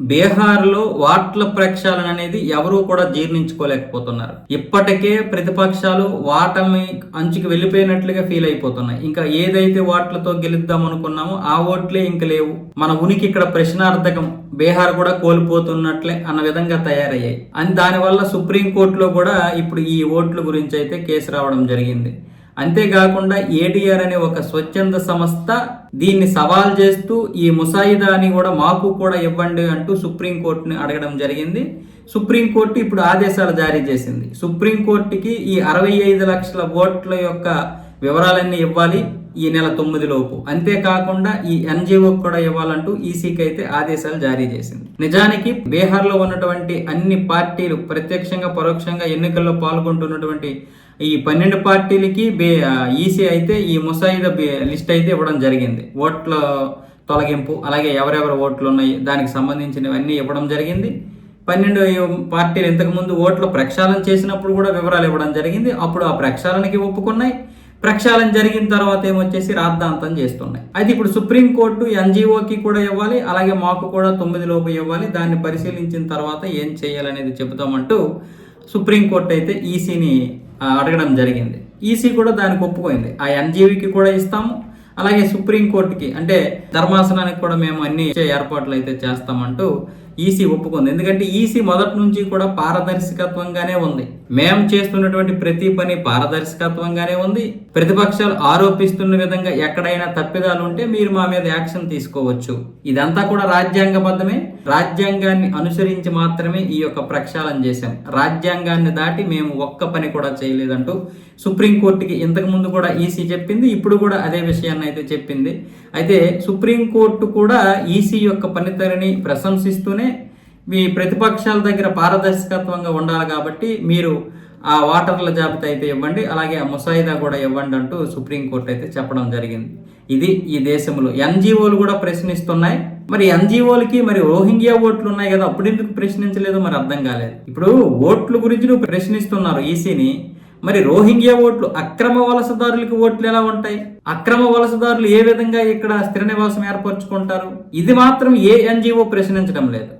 బీహార్లో వాట్ల ప్రక్షాళన అనేది ఎవరూ కూడా జీర్ణించుకోలేకపోతున్నారు. ఇప్పటికే ప్రతిపక్షాలు వాటమి అంచుకి వెళ్ళిపోయినట్లుగా ఫీల్ అయిపోతున్నాయి. ఇంకా ఏదైతే ఓట్లతో గెలుద్దాం అనుకున్నామో ఆ ఓట్లే ఇంక లేవు. మన ఉనికి ఇక్కడ ప్రశ్నార్థకం. బీహార్ కూడా కోల్పోతున్నట్లే అన్న విధంగా తయారయ్యాయి. అని దానివల్ల సుప్రీంకోర్టులో కూడా ఇప్పుడు ఈ ఓట్ల గురించి అయితే కేసు రావడం జరిగింది. అంతేకాకుండా ఏడిఆర్ అనే ఒక స్వచ్ఛంద సంస్థ దీన్ని సవాల్ చేస్తూ ఈ ముసాయిదాని కూడా మాకు కూడా ఇవ్వండి అంటూ సుప్రీంకోర్టుని అడగడం జరిగింది. సుప్రీంకోర్టు ఇప్పుడు ఆదేశాలు జారీ చేసింది. సుప్రీంకోర్టుకి ఈ అరవై ఐదు లక్షల ఓట్ల యొక్క వివరాలన్నీ ఇవ్వాలి ఈ నెల తొమ్మిది లోపు. అంతేకాకుండా ఈ ఎన్జిఓ కూడా ఇవ్వాలంటూ ఈసీకి అయితే ఆదేశాలు జారీ చేసింది. నిజానికి బీహార్లో ఉన్నటువంటి అన్ని పార్టీలు ప్రత్యక్షంగా పరోక్షంగా ఎన్నికల్లో పాల్గొంటున్నటువంటి ఈ పన్నెండు పార్టీలకి బే ఈసీ అయితే ఈ ముసాయిదా బే- లిస్ట్ అయితే ఇవ్వడం జరిగింది. ఓట్ల తొలగింపు అలాగే ఎవరెవరు ఓట్లు ఉన్నాయి దానికి సంబంధించినవన్నీ ఇవ్వడం జరిగింది. పన్నెండు పార్టీలు ఇంతకుముందు ఓట్లు ప్రక్షాళన చేసినప్పుడు కూడా వివరాలు ఇవ్వడం జరిగింది. అప్పుడు ఆ ప్రక్షాళనకి ఒప్పుకున్నాయి. ప్రక్షాళన జరిగిన తర్వాత ఏమొచ్చేసి రాద్ధాంతం చేస్తున్నాయి. అయితే ఇప్పుడు సుప్రీంకోర్టు ఎన్జిఓకి కూడా ఇవ్వాలి అలాగే మాకు కూడా తొమ్మిది లోపు ఇవ్వాలి. దాన్ని పరిశీలించిన తర్వాత ఏం చేయాలనేది చెబుతామంటూ సుప్రీంకోర్టు అయితే ఈసీని అడగడం జరిగింది. ఈసీ కూడా దానికి ఒప్పుకోయింది. ఆ ఎన్జీవీకి కూడా ఇస్తాము. అలాగే సుప్రీంకోర్టుకి అంటే ధర్మాసనానికి కూడా మేము అన్ని ఇచ్చే ఏర్పాట్లు అయితే చేస్తామంటూ ఈసీ ఒప్పుకుంది. ఎందుకంటే ఈసీ మొదటి నుంచి కూడా పారదర్శకత్వంగానే ఉంది. మేము చేస్తున్నటువంటి ప్రతి పని పారదర్శకత్వంగానే ఉంది. ప్రతిపక్షాలు ఆరోపిస్తున్న విధంగా ఎక్కడైనా తప్పిదాలు ఉంటే మీరు మా మీద యాక్షన్ తీసుకోవచ్చు. ఇదంతా కూడా రాజ్యాంగబద్ధమే. రాజ్యాంగాన్ని అనుసరించి మాత్రమే ఈ యొక్క ప్రక్షాళన చేశాం. రాజ్యాంగాన్ని దాటి మేము ఒక్క పని కూడా చేయలేదంటూ సుప్రీంకోర్టుకి ఇంతకు ముందు కూడా ఈసీ చెప్పింది. ఇప్పుడు కూడా అదే విషయాన్ని అయితే చెప్పింది. అయితే సుప్రీంకోర్టు కూడా ఈసీ యొక్క పనితీరుని ప్రశంసిస్తూనే మీ ప్రతిపక్షాల దగ్గర పారదర్శకత్వంగా ఉండాలి కాబట్టి మీరు ఆ వాటర్ల జాబితా అయితే ఇవ్వండి అలాగే ఆ ముసాయిదా కూడా ఇవ్వండి అంటూ సుప్రీంకోర్టు అయితే చెప్పడం జరిగింది. ఇది ఈ దేశంలో ఎన్జిఓలు కూడా ప్రశ్నిస్తున్నాయి. మరి ఎన్జిఓలకి మరి రోహింగ్యా ఓట్లు ఉన్నాయి కదా అప్పుడు ఎందుకు ప్రశ్నించలేదో మరి అర్థం కాలేదు. ఇప్పుడు ఓట్ల గురించి నువ్వు ప్రశ్నిస్తున్నారు ఈసీని మరి రోహింగ్యా ఓట్లు అక్రమ వలసదారులకి ఓట్లు ఎలా ఉంటాయి? అక్రమ వలసదారులు ఏ విధంగా ఇక్కడ స్థిర నివాసం ఏర్పరచుకుంటారు? ఇది మాత్రం ఏ ఎన్జిఓ ప్రశ్నించడం లేదు.